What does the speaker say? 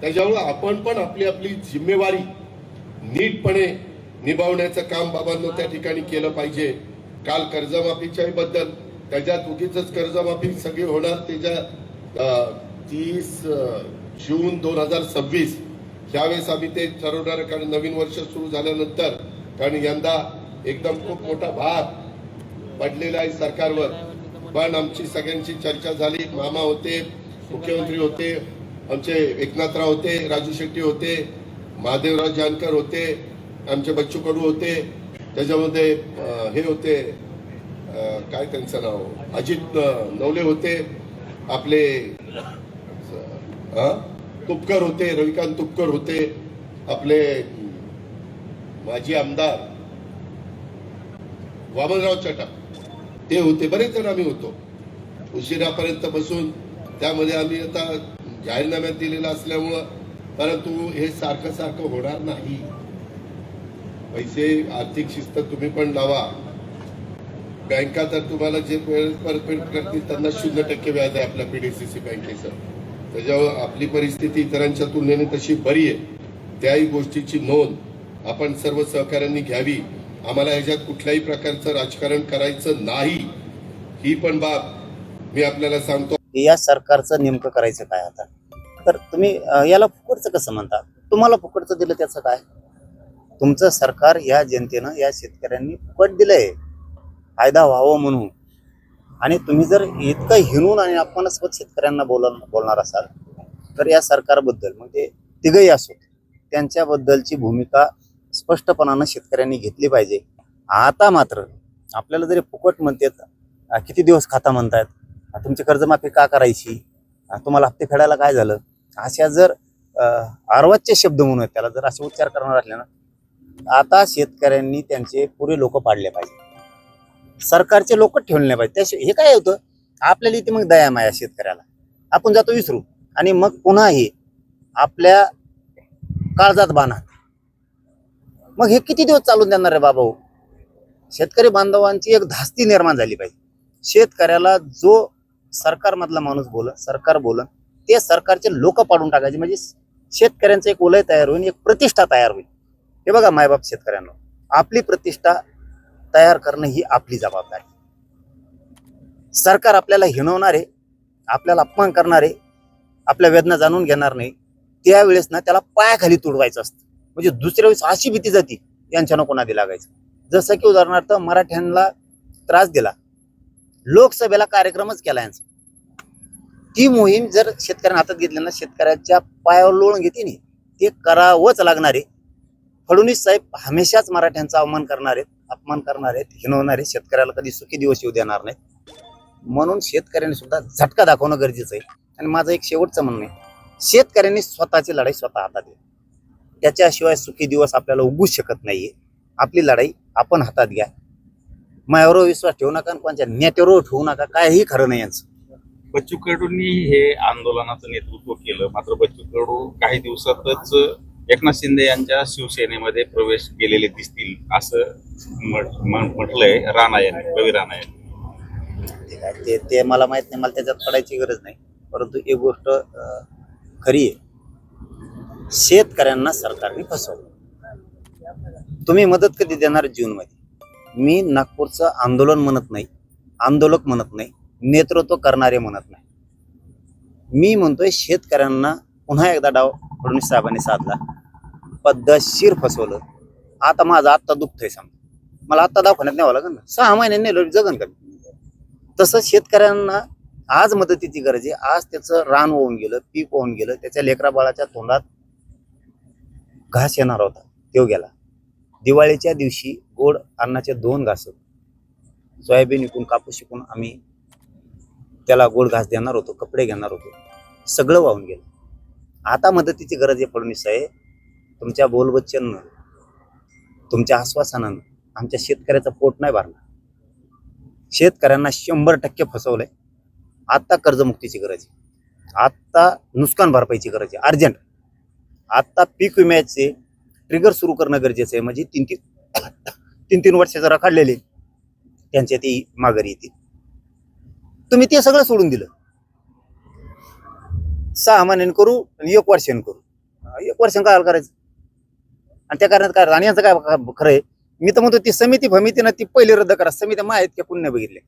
त्याच्यामुळं आपण पण आपली आपली जिम्मेवारी नीटपणे निभावण्याचं काम बाबांनो त्या ठिकाणी केलं पाहिजे. काल कर्जमाफीच्या बद्दल त्याच्यात उगीच कर्जमाफी सगळी होणार त्याच्या तीस जून दोन हजार सव्वीस. ह्यावेळेस आम्ही ते ठरवणार कारण नवीन वर्ष सुरू झाल्यानंतर कारण यंदा एकदम खूप मोठा भार पडलेला आहे सरकारवर. पण आमची सगळ्यांची चर्चा झाली मामा होते मुख्यमंत्री होते आमचे एकनाथराव होते राजू शेट्टी होते महादेवराव जानकर होते आमचे बच्चू कडू होते त्याच्यामध्ये हे होते काय त्यांचं नाव? अजित नवले होते आपले तुपकर होते रविकांत तुपकर होते आपले माजी आमदार वामनराव चटा ते होते बरेच जण आम्ही होतो. उशिरापर्यंत बसून त्यामध्ये आम्ही आता जाहीरनाम्यात दिलेला असल्यामुळं परंतु हे सारखं सारखं होणार नाही. पैसे आर्थिक शिस्त तुम्ही पण लावा. बँका तर तुम्हाला जे परतफेड करतील त्यांना शून्य टक्के व्याज आहे आपल्या पीडीसीसी बँकेचं. त्याच्यावर आपली परिस्थिती इतरांच्या तुलनेने तशी बरी आहे. त्याही गोष्टीची नोंद आपण सर्व सहकाऱ्यांनी घ्यावी. आम्हाला ह्याच्यात कुठल्याही प्रकारचं राजकारण करायचं नाही. ही पण बाब मी आपल्याला सांगतो. की या सरकारचं नेमकं करायचं काय आता? तर तुम्ही याला फुकटचं कसं म्हणता? तुम्हाला फुकटचं दिलं त्याचं काय? तुमचं सरकार या जनतेनं या शेतकऱ्यांनी फुकट दिलंय. फायदा व्हावं म्हणून. आणि तुम्ही जर इतकं हिणून आणि अपमानास्पद शेतकऱ्यांना बोल बोलणार असाल तर या सरकारबद्दल म्हणजे तिघही असो त्यांच्याबद्दलची भूमिका स्पष्टपणानं शेतकऱ्यांनी घेतली पाहिजे. आता मात्र आपल्याला जरी फुकट म्हणतात किती दिवस खाता म्हणतायत? तुमची कर्जमाफी का करायची? तुम्हाला हप्ते फेडायला काय झालं? अशा जर अं, शब्द म्हणून त्याला जर असे उच्चार करणार असले ना आता शेतकऱ्यांनी त्यांचे पुरे लोक पाडले पाहिजे. सरकारचे लोक ठेवले नाही पाहिजे त्याशिवाय हे काय होतं? आपल्याला इथे मग दया माया शेतकऱ्याला. आपण जातो विसरू. आणि मग पुन्हा हे आपल्या काळजात बाणा मग हे किती दिवस चालून देणार रे बाबा हो? शेतकरी बांधवांची एक धास्ती निर्माण झाली पाहिजे. शेतकऱ्याला जो सरकारमधला माणूस बोल सरकार बोल ते सरकारचे लोक पाडून टाकायचे. म्हणजे शेतकऱ्यांचं एक उलय तयार होईल एक प्रतिष्ठा तयार होईल. हे बघा मायबाप शेतकऱ्यांना आपली प्रतिष्ठा तयार करणं ही आपली जबाबदारी. सरकार आपल्याला हिणवणारे आपल्याला अपमान करणारे आपल्या वेदना जाणून घेणार नाही त्यावेळेस ना त्याला पायाखाली तुडवायचं असतं. म्हणजे दुसऱ्या वेळेस अशी भीती जाती यांच्यानं कोणादी लागायचं जसं की उदाहरणार्थ मराठ्यांना त्रास दिला. लोकसभेला कार्यक्रमच केला यांचा. ती मोहीम जर शेतकऱ्यांना हातात घेतली ना शेतकऱ्याच्या पायावर लोळून घेते नाही ते करावंच लागणार आहे. फडणवीस साहेब हमेशाच मराठ्यांचा अवमान करणार आहेत अपमान करणार आहेत हिणवणार आहेत शेतकऱ्याला कधी सुखी दिवस येऊ देणार नाहीत. म्हणून शेतकऱ्यांनी सुद्धा झटका दाखवणं गरजेचं आहे. आणि माझं एक शेवटचं म्हणणं आहे शेतकऱ्यांनी स्वतःची लढाई स्वतः हातात घ्या. त्याच्याशिवाय सुखी दिवस आपल्याला उगूच शकत नाहीये. आपली लढाई आपण हातात घ्या. मायावर विश्वास ठेवू नका आणि कोणत्या नेत्यावर ठेवू नका काहीही खरं नाही यांचं. बच्चू कडूंनी हे आंदोलनाचं नेतृत्व केलं. मात्र बच्चू कडू काही दिवसातच एकनाथ शिंदे यांच्या शिवसेनेमध्ये प्रवेश केलेले दिसतील असं म्हटलंय राणा यांनी रवी राणा यांनी. ते ते मला माहीत नाही मला त्याच्यात पडायची गरज नाही. परंतु एक गोष्ट खरी आहे. शेतकऱ्यांना सरकारने फसवलं. तुम्ही मदत कधी देणार जूनमध्ये मी नागपूरचं आंदोलन म्हणत नाही आंदोलक म्हणत नाही नेतृत्व करणारे म्हणत नाही. मी म्हणतोय शेतकऱ्यांना पुन्हा एकदा डाव फडणवीस साहेबांनी साधला. पद्धतशीर फसवलं. आता माझं आत्ता दुखतंय समजा. मला आत्ता दवाखान्यात न्यावं लागेल ना. सहा महिन्यांनी नेलं जगन का तसं शेतकऱ्यांना आज मदतीची गरज आहे. आज त्याचं रान होऊन गेलं पीक होऊन गेलं त्याच्या लेकरा बाळाच्या तोंडात घास येणार होता तो गेला. दिवाळीच्या दिवशी गोड अन्नाचे दोन घास सोयाबीन विकून कापूस विकून आम्ही त्याला गोड घास देणार होतो कपडे घेणार होतो. सगळं वाहून गेलं. आता मदतीची गरज आहे फडणवीस साहेब. तुमच्या बोलबच्चननं तुमच्या आश्वासनानं आमच्या शेतकऱ्याचं पोट नाही भरणार. शेतकऱ्यांना शंभर टक्के फसवलंय. आत्ता कर्जमुक्तीची गरज आहे. आत्ता नुकसान भरपाईची गरज आहे. अर्जंट. आत्ता पीक विम्याचे ट्रिगर सुरू करणं गरजेचं आहे. म्हणजे तीन तीन तीन तीन वर्ष जरा काढलेले. त्यांच्या ती माघारी येतील. तुम्ही ते सगळं सोडून दिलं. सहा महिन्याने करू आणि एक वर्षाने करू. एक वर्षाने काय करायचं? आणि त्या कारणात काय आणि यांचं काय खरं आहे? मी तर म्हणतो ती समिती भमितीनं ती पहिली रद्द करा. समित्या माहीत की? कुणी बघितले.